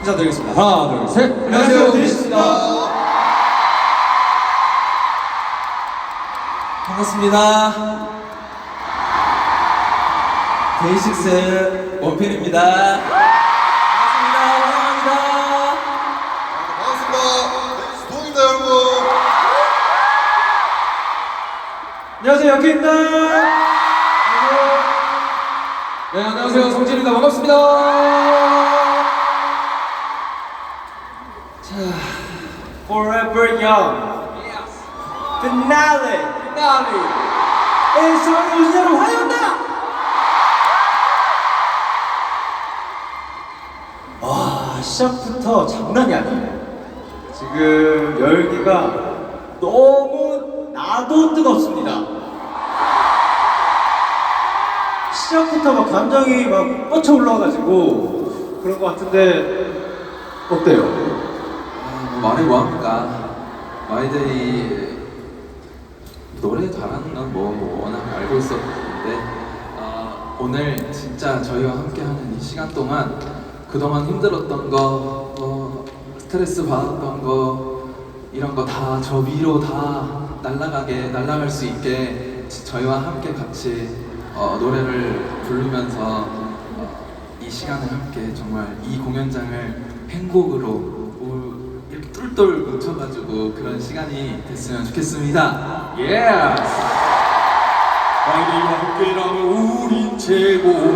인사드리겠습니다. 하나, 둘, 셋. 안녕하세요, 데이식스입니다. 반갑습니다. 데이식스 원필입니다. 반갑습니다. 환영합니다. 반갑습니다. 스톤입니다, 여러분. 안녕하세요, 여기입니다. 네, 안녕하세요, 성진입니다. 반갑습니다. Forever Young. Finale. Finale. 에이스왕 우승자로 화려한다. 와 시작부터 장난이 아니에요. 지금 열기가 너무 나도 뜨겁습니다. 시작부터 막 감정이 막 뻗쳐 올라와가지고 그런 것 같은데 어때요? 아, 뭐 말해 뭐합니까? 마이데이 노래 잘하는 건 뭐, 뭐 워낙 알고 있었는데 아, 오늘 진짜 저희와 함께하는 이 시간 동안 그동안 힘들었던 거, 어, 스트레스 받았던 거 이런 거 다 저 위로 다 날아가게 날아갈 수 있게 지- 저희와 함께 같이 어, 노래를 부르면서 어, 이 시간을 함께 정말 이 공연장을 행복으로 똘똘 뭉쳐가지고 그런 시간이 됐으면 좋겠습니다. 예! 마이데이와 함께라면 우린 최고야.